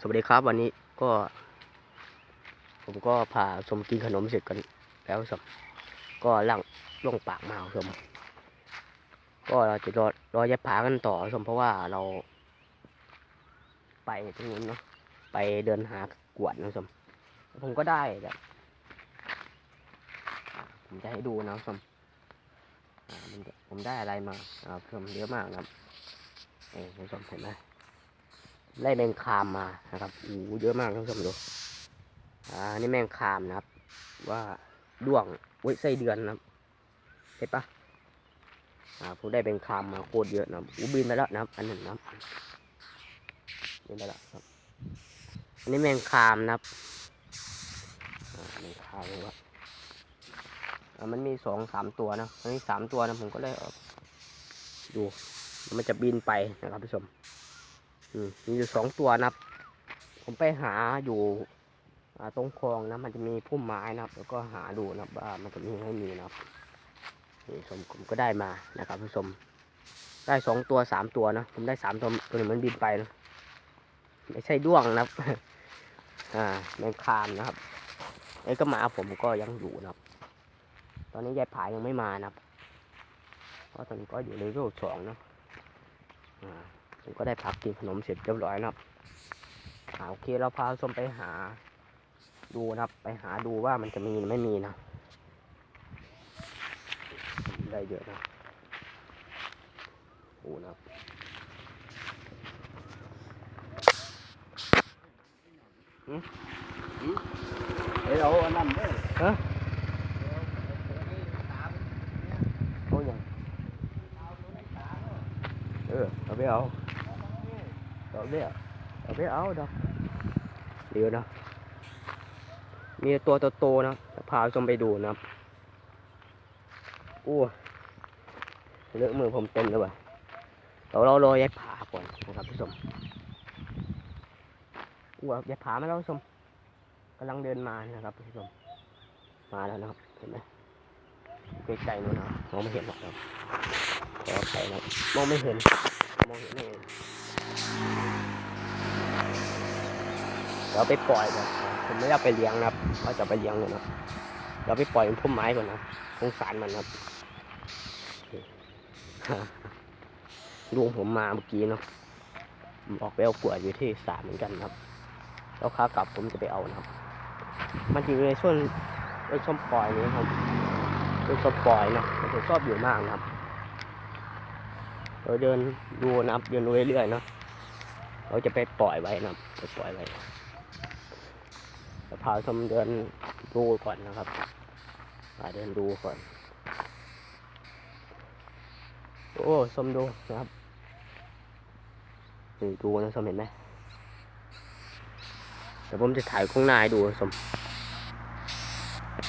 สวัสดีครับวันนี้ก็ ผมก็พาชมกินขนมเสร็จกันแล้วสมก็ล่างล่องปากมาสมก็เราจะรอรอยายผากันต่อสมเพราะว่าเรา ไปตรงนู้นเนาะไปเดินหากวดนะสมผมก็ได้แบบอ่าผมจะให้ดูนะสมอ่ามันจะผมได้อะไรมาอ่าเพิ่มเยอะมากนะเอ้คุณผู้มเห็นไหม ได้แมงคามมานะครับโอ้เยอะมากท่านผู้ชมดูอ่านี่แมงคามนะครับ ว่าด้วงไว้ยไส้เดือนนะครับเห็นปะอ่าผมได้แมงคามมาโคตรเยอะนะอู้บินไปแล้วนะครับ อันหนึ่งนะครับบินไปแล้วครับอันนี้แมงคามนะครับอ่าแมงคามเลยว่าอ่ามันมีสองสามตัวนะอันนี้สามตัวนะผมก็เลยดูมันจะบินไปนะครับผู้ชม มมีอยู่สองตัวนะครับ ผมไปหาอยู่ตรงคลองนะ มันจะมีพุ่มไม้นะครับ แล้วก็หาดูนะครับว่ามันจะมีให้มีนะครับนี่ผมผมก็ได้มานะครับผู้ชม ได้สองตัวสามตัวนะ ผมได้สามตัวตัวหนึ่งมันบินไปนะไม่ใช่ด้วงนะครับ อ่าแมงคามนะครับไอ้ก็มาผมก็ยังอยู่นะครับ ตอนนี้ยายผายังไม่มานะครับ เพราะตอนนี้ก็อยู่ในรูปสองนะอ่า ผมก็ได้พักกินขนมเสร็จเรียบร้อยนะครับอ่าโอเคเราพาส้มไปหาดูนะครับ ไปหาดูว่ามันจะมีหรือไม่มีนะ ได้เยอะนะโอ้นะครับเดี๋ยวเอาอันนั้นเด้อฮะโอ้ยังเออเอาไปเอา เอาไปเอาเอาไปเอาดอกเดี๋ยวนะมีตัวโตๆนะพาชมไปดูนะครับโอ้เลอะมือผมเต็มเลยว่ะเราเรารอยายผาก่อนนะครับผู้ชมอ้วยายผามาแล้วผู้ชมกำลังเดินมานะครับผู้ชมมาแล้วนะครับเห็นไหมไกลๆนู่นนะมองไม่เห็นหรอกครับขออภัยนะมองไม่เห็นไม่เองเดี๋ยวเอาไปปล่อยก่อนผมไม่ได้เอาไปเลี้ยงนะครับว่าจะไปเลี้ยงเลยนะครับเดี๋ยวเอาไปปล่อยบนพุ่มไม้ก่อนนะสงสารมันนะครับลุงผมมาเมื่อกี้เนาะบอกไปเอาขวดอยู่ที่สามเหมือนกันครับ แล้วขากลับผมจะไปเอานะครับ มันอยู่ในช่วงในช่วงปล่อยนี้ครับเป็นช่วงปล่อยนะผมชอบอยู่มากนะครับเราเดินดูนะครับเดินดูเรื่อยๆเนาะเราจะไปปล่อยไว้นะครับไปปล่อยไว้ จะพาชมเดินดูก่อนนะครับพาเดินดูก่อน โอ้ชมดูนะครับนี่ดูนะชมเห็นไหมเดี๋ยวผมจะถ่ายข้างหน้าให้ดูชม